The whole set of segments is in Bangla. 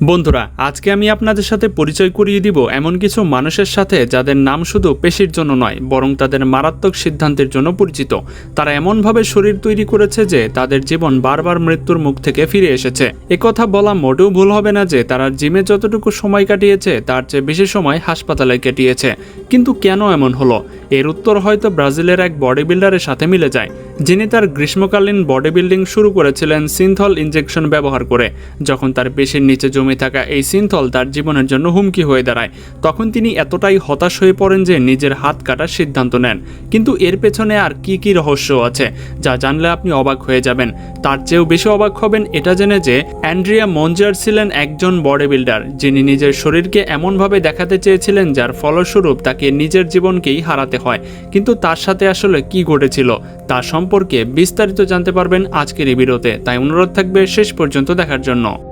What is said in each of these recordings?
বন্ধুরা, আজকে আমি আপনাদের সাথে পরিচয় করিয়ে দিব এমন কিছু মানুষের সাথে যাদের নাম শুধু পেশির জন্য নয়, বরং তাদের মারাত্মক সিদ্ধান্তের জন্য পরিচিত। তারা এমনভাবে শরীর তৈরি করেছে যে তাদের জীবন বারবার মৃত্যুর মুখ থেকে ফিরে এসেছে। একথা বলা মোটেও ভুল হবে না যে তারা জিমে যতটুকু সময় কাটিয়েছে, তার চেয়ে বেশি সময় হাসপাতালে কাটিয়েছে। কিন্তু কেন এমন হলো? এর উত্তর হয়তো ব্রাজিলের এক বডি বিল্ডারের সাথে মিলে যায়, যিনি তার গ্রীষ্মকালীন বডি বিল্ডিং শুরু করেছিলেন সিনথল ইনজেকশন ব্যবহার করে, যখন তার পেশির নিচে জমে থাকা এই সিনথল তার জীবনের জন্য হুমকি হয়ে দাঁড়ায়। তখন তিনি এতটাই হতাশ হয়ে পড়েন যে নিজের হাত কাটার সিদ্ধান্ত নেন। কিন্তু এর পেছনে আর কি কি রহস্য আছে, যা জানলে আপনি অবাক হয়ে যাবেন। তার চেয়েও বেশি অবাক হবেন এটা জেনে যে অ্যান্ড্রিয়া মঞ্জার ছিলেন একজন বডি বিল্ডার, যিনি নিজের শরীরকে এমনভাবে দেখাতে চেয়েছিলেন যার ফলস্বরূপ তাকে নিজের জীবনকেই হারাতে হয়। কিন্তু তার সাথে আসলে কি ঘটেছিল, তা সম্পর্কে বিস্তারিত জানতে পারবেন আজকের এই ভিডিওতে। তাই অনুরোধ থাকবে শেষ পর্যন্ত দেখার জন্য।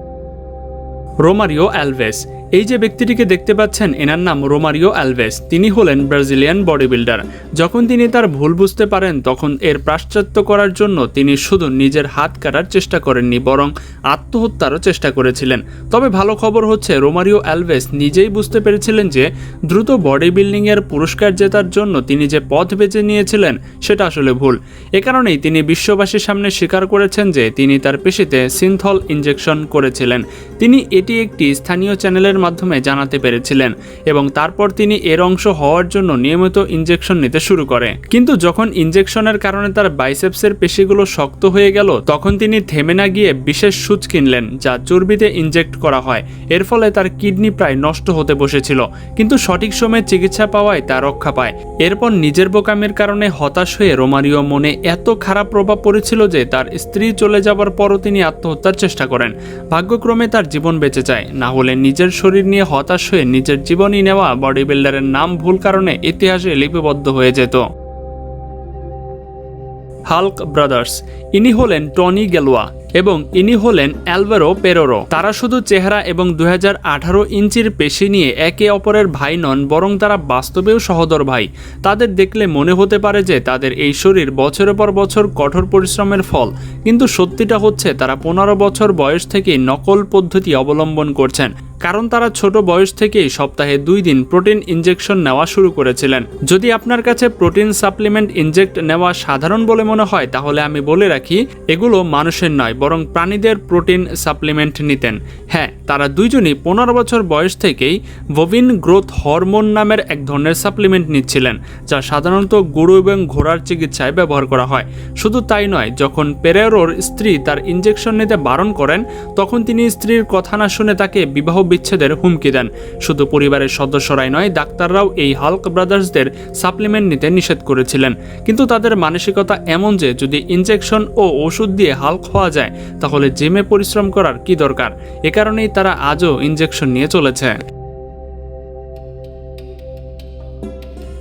রোমারিও অ্যালভেস এই যে ব্যক্তিটিকে দেখতে পাচ্ছেন, এনার নাম রোমারিও অ্যালভেস তিনি হলেন ব্রাজিলিয়ান বডি বিল্ডার যখন তিনি তার ভুল বুঝতে পারেন, তখন এর প্রাশ্চাত্য করার জন্য তিনি শুধু নিজের হাত কাটার চেষ্টা করেননি, বরং আত্মহত্যারও চেষ্টা করেছিলেন। তবে ভালো খবর হচ্ছে, রোমারিও অ্যালভেস নিজেই বুঝতে পেরেছিলেন যে, দ্রুত বডি বিল্ডিংয়ের পুরস্কার জেতার জন্য তিনি যে পথ বেছে নিয়েছিলেন, সেটা আসলে ভুল। এ কারণেই তিনি বিশ্ববাসীর সামনে স্বীকার করেছেন যে, তিনি তার পেশিতে সিনথল ইনজেকশন করেছিলেন। তিনি এটি একটি স্থানীয় চ্যানেলের মাধ্যমে জানাতে পেরেছিলেন এবং তারপর তিনি এর অংশ হওয়ার জন্য নিয়মিত ইনজেকশন নিতে শুরু করে। কিন্তু যখন ইনজেকশনের কারণে তার বাইসেপসের পেশিগুলো শক্ত হয়ে গেল, তখন তিনি থেমে না গিয়ে বিশেষ সুচ কিনলেন, যা চর্বিতে ইনজেক্ট করা হয়। এর ফলে তার কিডনি প্রায় নষ্ট হতে বসেছিল, কিন্তু সঠিক সময়ে চিকিৎসা পাওয়ায় তা রক্ষা পায়। এরপর নিজের বোকামের কারণে হতাশ হয়ে রোমারিও মনে এত খারাপ প্রভাব পড়েছিল যে তার স্ত্রী চলে যাবার পরও তিনি আত্মহত্যার চেষ্টা করেন। ভাগ্যক্রমে তার জীবন বেঁচে যায়, না হলে নিজের শরীর নিয়ে হতাশ হয়ে নিজের জীবনই নেওয়া বডি বিল্ডারের নাম ভুল কারণে ইতিহাসে লিপিবদ্ধ হয়ে যেত। হাল্ক ব্রাদার্স, ইনি হলেন টনি গেলোয়া এবং ইনি হলেন অ্যালভারো পেরোরো। তারা শুধু চেহারা এবং দু হাজার আঠারো ইঞ্চির পেশি নিয়ে একে অপরের ভাই নন, বরং তারা বাস্তবেও সহদর ভাই। তাদের দেখলে মনে হতে পারে যে তাদের এই শরীর বছরের পর বছর কঠোর পরিশ্রমের ফল, কিন্তু সত্যিটা হচ্ছে তারা পনেরো বছর বয়স থেকেই নকল পদ্ধতি অবলম্বন করছেন, কারণ তারা ছোট বয়স থেকেই সপ্তাহে দুই দিন প্রোটিন ইনজেকশন নেওয়া শুরু করেছিলেন। যদি আপনার কাছে প্রোটিন সাপ্লিমেন্ট ইনজেক্ট নেওয়া সাধারণ বলে মনে হয়, তাহলে আমি বলে রাখি, এগুলো মানুষের নয় বরং প্রাণীদের প্রোটিন সাপ্লিমেন্ট নিতেন। হ্যাঁ তারা দুইজনই পনেরো বছর বয়স থেকেই বভিন গ্রোথ হরমোন নামের এক ধরনের সাপ্লিমেন্ট নিচ্ছিলেন, যা সাধারণত গরু এবং ঘোড়ার চিকিৎসায় ব্যবহার করা হয়। শুধু তাই নয়, যখন পেরেরোর স্ত্রী তার ইনজেকশন নিতে বারণ করেন, তখন তিনি স্ত্রীর কথা না শুনে তাকে বিবাহ বিচ্ছেদের হুমকি দেন। শুধু পরিবারের সদস্যরাই নয়, ডাক্তাররাও এই হাল্ক ব্রাদার্সদের সাপ্লিমেন্ট নিতে নিষেধ করেছিলেন। কিন্তু তাদের মানসিকতা এমন যে, যদি ইনজেকশন ও ওষুধ দিয়ে হাল্ক হওয়া যায় তাহলে জিমে পরিশ্রম করার কি দরকার? এ কারণেই তারা আজও ইনজেকশন নিয়ে চলেছে।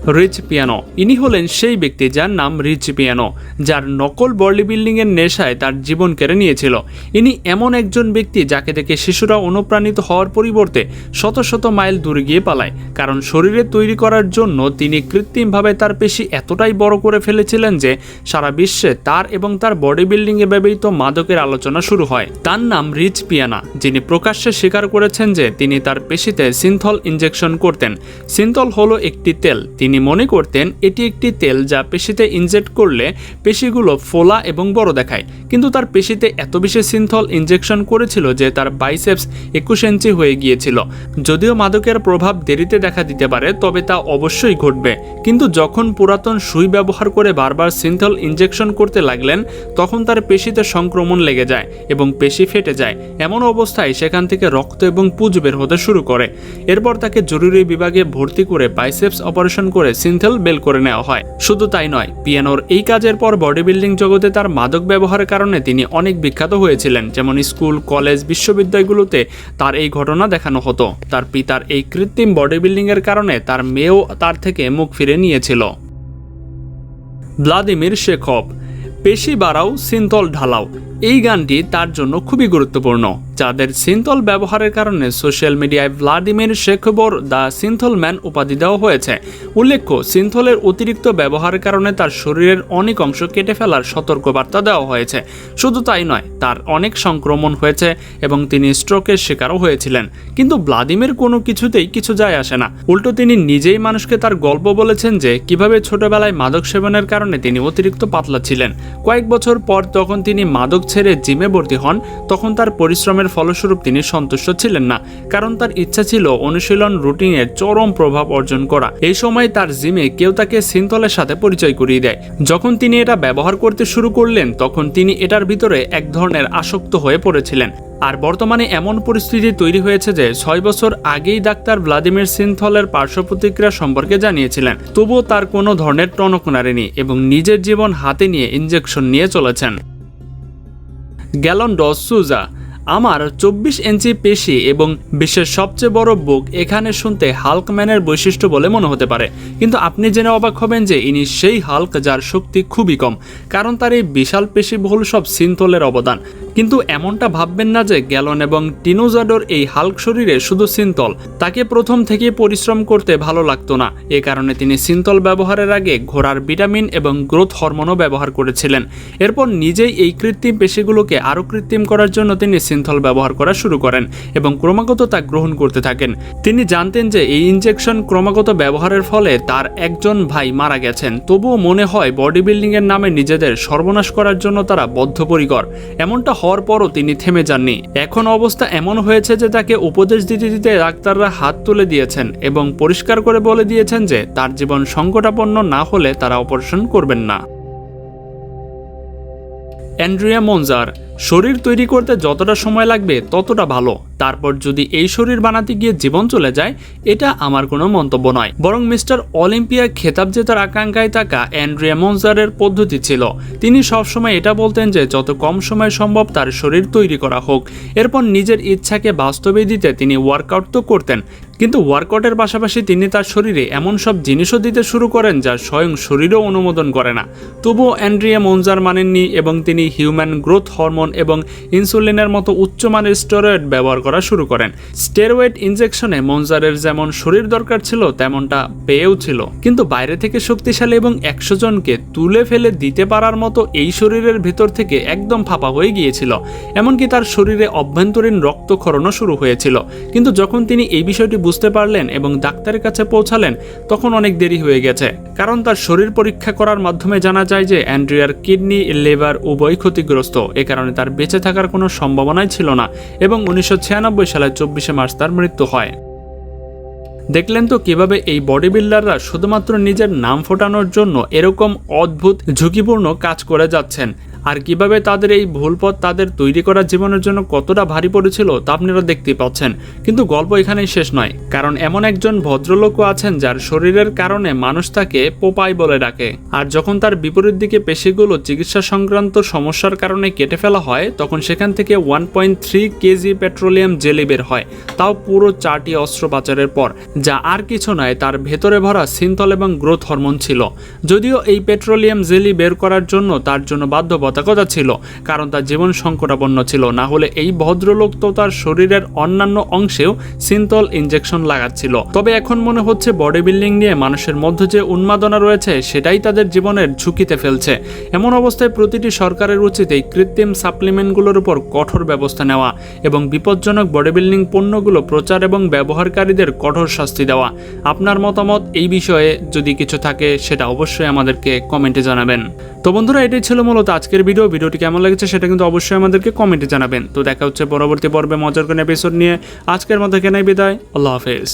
Rich Piana. ইনি হলেন সেই ব্যক্তি যার নাম রিচ পিয়ানো, যার নকল বডি বিল্ডিংয়ের নেশায় তার জীবন কেড়ে নিয়েছিল। ইনি এমন একজন ব্যক্তি যাকে দেখে শিশুরা অনুপ্রাণিত হওয়ার পরিবর্তে শত শত মাইল দূরে গিয়ে পালায়, কারণ শরীরে তৈরি করার জন্য তিনি কৃত্রিমভাবে তার পেশি এতটাই বড় করে ফেলেছিলেন যে সারা বিশ্বে তার এবং তার বডি বিল্ডিংয়ে ব্যবহৃত মাদকের আলোচনা শুরু হয়। তার নাম রিচ পিয়ানা, যিনি প্রকাশ্যে স্বীকার করেছেন যে তিনি তার পেশিতে সিনথল ইনজেকশন করতেন। সিনথল হলো একটি তেল, তিনি তিনি মনে করতেন এটি একটি তেল যা পেশিতে ইনজেক্ট করলে পেশিগুলো ফোলা এবং বড় দেখায়। কিন্তু তার পেশিতে এত বেশি সিনথল ইনজেকশন করেছিল যে তার বাইসেপস একুশ ইঞ্চি হয়ে গিয়েছিল। যদিও মাদকের প্রভাব দেরিতে দেখা দিতে পারে, তবে তা অবশ্যই ঘটবে। কিন্তু যখন পুরাতন সুই ব্যবহার করে বারবার সিনথল ইনজেকশন করতে লাগলেন, তখন তার পেশিতে সংক্রমণ লেগে যায় এবং পেশি ফেটে যায়। এমন অবস্থায় সেখান থেকে রক্ত এবং পুজ বের হতে শুরু করে। এরপর তাকে জরুরি বিভাগে ভর্তি করে বাইসেপস অপারেশন করে সিনথেল বেল করে নেওয়া হয়। শুধু তাই নয়, পিয়ানোর এই কাজের পর বডি বিল্ডিং জগতে তার মাদক ব্যবহারের কারণে তিনি অনেক বিখ্যাত হয়েছিলেন, যেমন স্কুল, কলেজ, বিশ্ববিদ্যালয়গুলোতে তার এই ঘটনা দেখানো হতো। তার পিতার এই কৃত্রিম বডি বিল্ডিংয়ের কারণে তার মেয়েও তার থেকে মুখ ফিরে নিয়েছিল। ভ্লাদিমির শেখব পেশি বাড়াও সিনতল ঢালাও এই গানটি তার জন্য খুবই গুরুত্বপূর্ণ, যাদের সিনথল ব্যবহারের কারণে সোশ্যাল মিডিয়ায় ভ্লাদিমির শেখবর দ্য সিনথল ম্যান উপাধি দেওয়া হয়েছে। উল্লেখ্য, সিনথলের অতিরিক্ত ব্যবহারের কারণে তার শরীরের অনেক অংশ কেটে ফেলার সতর্কবার্তা দেওয়া হয়েছে। শুধু তাই নয়, তার অনেক সংক্রমণ হয়েছে এবং তিনি স্ট্রোকের শিকারও হয়েছিলেন। কিন্তু ভ্লাদিমির কোনো কিছুতেই কিছু যায় আসে না। উল্টো তিনি নিজেই মানুষকে তার গল্প বলেছেন যে, কীভাবে ছোটবেলায় মাদক সেবনের কারণে তিনি অতিরিক্ত পাতলা ছিলেন। কয়েক বছর পর তখন তিনি মাদক ছেড়ে জিমে ভর্তি হন, তখন তার পরিশ্রমের ফলস্বরূপ তিনি সন্তুষ্ট ছিলেন না, কারণ তার ইচ্ছা ছিল অনুশীলন রুটিনের চরম প্রভাব অর্জন করা। এই সময় তার জিমে কেউ তাকে সিনতলের সাথে পরিচয় করিয়ে দেয়। যখন তিনি এটা ব্যবহার করতে শুরু করলেন, তখন তিনি এটার ভিতরে এক ধরনের আসক্ত হয়ে পড়েছিলেন। আর বর্তমানে এমন পরিস্থিতি তৈরি হয়েছে যে, ছয় বছর আগেই ডাক্তার ভ্লাদিমির সিনথলের পার্শ্ব প্রতিক্রিয়া সম্পর্কে জানিয়েছিলেন। তবুও তার কোনো ধরনের টনক নাড়েনি এবং নিজের জীবন হাতে নিয়ে ইঞ্জেকশন নিয়ে চলেছেন। গ্যালন ডস সুজা, আমার চব্বিশ ইঞ্চি পেশি এবং বিশ্বের সবচেয়ে বড় বুক এখানে শুনতে হাল্ক ম্যানের বৈশিষ্ট্য বলে মনে হতে পারে। কিন্তু আপনি জেনে অবাক হবেন যে ইনি সেই হাল্ক যার শক্তি খুবই কম, কারণ তার এই বিশাল পেশি বহুল সব সিনথলের অবদান। কিন্তু এমনটা ভাববেন না যে গ্যালন এবং টিনোজাডোর এই হাল্ক শরীরে শুধু সিনতল, তাকে প্রথম থেকে পরিশ্রম করতে ভালো লাগতো না। এ কারণে তিনি সিনতল ব্যবহারের আগে ঘোড়ার ভিটামিন এবং গ্রোথ হরমোনও ব্যবহার করেছিলেন। এরপর নিজেই এই কৃত্রিম পেশিগুলোকে আরও কৃত্রিম করার জন্য তিনি সিনথল ব্যবহার করা শুরু করেন এবং ক্রমাগত তা গ্রহণ করতে থাকেন। তিনি জানতেন যে এই ইনজেকশন ক্রমাগত ব্যবহারের ফলে তার একজন ভাই মারা গেছেন। তবুও মনে হয় বডি বিল্ডিংয়ের নামে নিজেদের সর্বনাশ করার জন্য তারা বদ্ধপরিকর। এমনটা হওয়ার পরও তিনি থেমে যাননি। এখন অবস্থা এমন হয়েছে যে তাকে উপদেশ দিতে দিতে ডাক্তাররা হাত তুলে দিয়েছেন এবং পরিষ্কার করে বলে দিয়েছেন যে তার জীবন সংকটাপন্ন না হলে তারা অপারেশন করবেন না। অ্যান্ড্রিয়া মঞ্জার, শরীর তৈরি করতে যতটা সময় লাগবে ততটা ভালো। তারপর যদি এই শরীর বানাতে গিয়ে জীবন চলে যায়, এটা আমার কোনো মন্তব্য নয়। বরং মিস্টার অলিম্পিয়া খেতাব জেতার আকাঙ্ক্ষায় থাকা অ্যান্ড্রিয়া মনজারের পদ্ধতি ছিল, তিনি সবসময় এটা বলতেন যে যত কম সময় সম্ভব তার শরীর তৈরি করা হোক। এরপর নিজের ইচ্ছাকে বাস্তবে দিতে তিনি ওয়ার্কআউট তো করতেন, কিন্তু ওয়ার্কআউটের পাশাপাশি তিনি তার শরীরে এমন সব জিনিসও দিতে শুরু করেন যা স্বয়ং শরীরও অনুমোদন করে না। তবুও অ্যান্ড্রিয়া মনজার মানেননি এবং তিনি হিউম্যান গ্রোথ হরমোন এবং ইনসুলিনের মতো উচ্চমানের স্টেরয়েড ব্যবহার করা শুরু করেন। স্টেরয়েড ইনজেকশনে মনজারের যেমন শরীর দরকার ছিল, তেমনটা পেয়েও ছিল। কিন্তু বাইরে থেকে শক্তিশালী এবং একশো জনকে তুলে ফেলে দিতে পারার মতো এই শরীরের ভিতর থেকে একদম ফাঁপা হয়ে গিয়েছিল। এমনকি তার শরীরে অভ্যন্তরীণ রক্তক্ষরণও শুরু হয়েছিল। কিন্তু যখন তিনি এই বিষয়টি বুঝতে পারলেন এবং ডাক্তারের কাছে পৌঁছালেন, তখন অনেক দেরি হয়ে গেছে। কারণ তার শরীর পরীক্ষা করার মাধ্যমে জানা যায় যে, অ্যান্ড্রিয়ার কিডনি, লিভার উভয় ক্ষতিগ্রস্ত। এ কারণে তার বেঁচে থাকার কোনো সম্ভাবনাই ছিল না। এবং উনিশশো সালে চব্বিশে মার্চ তার মৃত্যু হয়। দেখলেন তো কীভাবে এই বডি বিল্ডাররা শুধুমাত্র নিজের নাম ফোটানোর জন্য এরকম অদ্ভুত ঝুঁকিপূর্ণ কাজ করে যাচ্ছেন। আর কীভাবে তাদের এই ভুল পথ তাদের তৈরি করা জীবনের জন্য কতটা ভারী পড়েছিল তা আপনারা দেখতেই পাচ্ছেন। কিন্তু গল্প এখানেই শেষ নয়। কারণ এমন একজন ভদ্রলোকও আছেন যার শরীরের কারণে মানুষ তাকে পোপাই বলে ডাকে। আর যখন তার বিপরীত দিকে পেশিগুলো চিকিৎসা সংক্রান্ত সমস্যার কারণে কেটে ফেলা হয়, তখন সেখান থেকে one point three KG petroleum jelly বের হয়। তাও পুরো চারটি অস্ত্রোপচারের পর, যা আর কিছু নয়, তার ভেতরে ভরা সিনতল এবং গ্রোথ হরমোন ছিল। যদিও এই পেট্রোলিয়াম জেলি বের করার জন্য তার জন্য বাধ্যবাধকতা ছিল, কারণ তার জীবন সংকটাপন্ন ছিল। না হলে এই ভদ্রলোক তো তার শরীরের অন্যান্য অংশেও সিনতল ইনজেকশন লাগাচ্ছিল। তবে এখন মনে হচ্ছে বডি বিল্ডিং নিয়ে মানুষের মধ্যে যে উন্মাদনা রয়েছে, সেটাই তাদের জীবনের ঝুঁকিতে ফেলছে। এমন অবস্থায় প্রতিটি সরকারের উচিত এই কৃত্রিম সাপ্লিমেন্টগুলোর উপর কঠোর ব্যবস্থা নেওয়া এবং বিপজ্জনক বডি বিল্ডিং পণ্যগুলো প্রচার এবং ব্যবহারকারীদের কঠোর শাস্তি দেওয়া। আপনার মতামত এই বিষয়ে যদি কিছু থাকে, সেটা অবশ্যই আমাদেরকে কমেন্টে জানাবেন। তো বন্ধুরা, এটাই ছিল মূলত আজকের ভিডিও ভিডিওটি কেমন লেগেছে সেটা কিন্তু অবশ্যই আমাদেরকে কমেন্টে জানাবেন। তো দেখা হচ্ছে পরবর্তী পর্বে মজার কোনো এপিসোড নিয়ে। আজকের মধ্যে কেনাই বিদায়। আল্লাহ হাফেজ।